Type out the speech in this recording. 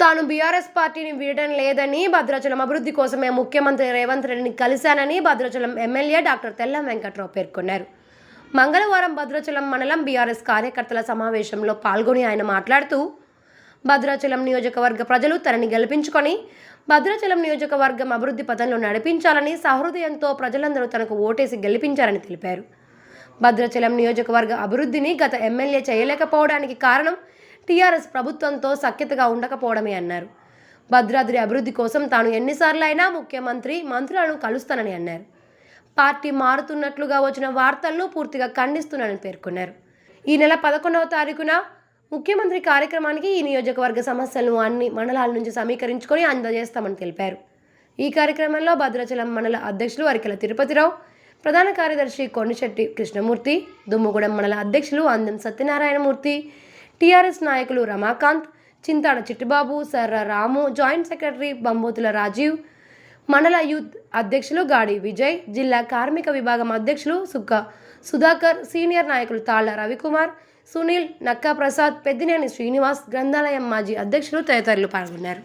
తాను బీఆర్ఎస్ పార్టీని వీడడం లేదని భద్రాచలం అభివృద్ధి కోసమే ముఖ్యమంత్రి రేవంత్ రెడ్డిని కలిశానని భద్రాచలం ఎమ్మెల్యే డాక్టర్ తెల్ల వెంకట్రావు పేర్కొన్నారు. మంగళవారం భద్రాచలం మండలం బీఆర్ఎస్ కార్యకర్తల సమావేశంలో పాల్గొని ఆయన మాట్లాడుతూ భద్రాచలం నియోజకవర్గ ప్రజలు తనని గెలిపించుకొని భద్రాచలం నియోజకవర్గం అభివృద్ధి పథంలో నడిపించాలని సహృదయంతో ప్రజలందరూ తనకు ఓటేసి గెలిపించారని తెలిపారు. భద్రాచలం నియోజకవర్గ అభివృద్ధిని గత ఎమ్మెల్యే చేయలేకపోవడానికి కారణం టీఆర్ఎస్ ప్రభుత్వంతో సఖ్యతగా ఉండకపోవడమే అన్నారు. భద్రాద్రి అభివృద్ధి కోసం తాను ఎన్నిసార్లు అయినా ముఖ్యమంత్రి మంత్రులను కలుస్తానని అన్నారు. పార్టీ మారుతున్నట్లుగా వచ్చిన వార్తలను పూర్తిగా ఖండిస్తున్నానని పేర్కొన్నారు. ఈ నెల పదకొండవ తారీఖున ముఖ్యమంత్రి కార్యక్రమానికి ఈ నియోజకవర్గ సమస్యలను అన్ని మండలాల నుంచి సమీకరించుకొని అందజేస్తామని తెలిపారు. ఈ కార్యక్రమంలో భద్రాచలం మండల అధ్యక్షులు అరికెల తిరుపతిరావు ప్రధాన కార్యదర్శి కొండిశెట్టి కృష్ణమూర్తి దుమ్ముగూడెం మండల అధ్యక్షులు అందం సత్యనారాయణమూర్తి టీఆర్ఎస్ నాయకులు రమాకాంత్ చింతాడ చిట్టుబాబు సర్ర రాము జాయింట్ సెక్రటరీ బంబోతుల రాజీవ్ మండల యూత్ అధ్యక్షులు గాడి విజయ్ జిల్లా కార్మిక విభాగం అధ్యక్షులు సుక్క సుధాకర్ సీనియర్ నాయకులు తాళ్ళ రవికుమార్ సునీల్ నక్కా ప్రసాద్ పెద్దినేని శ్రీనివాస్ గ్రంథాలయం మాజీ అధ్యక్షులు తదితరులు పాల్గొన్నారు.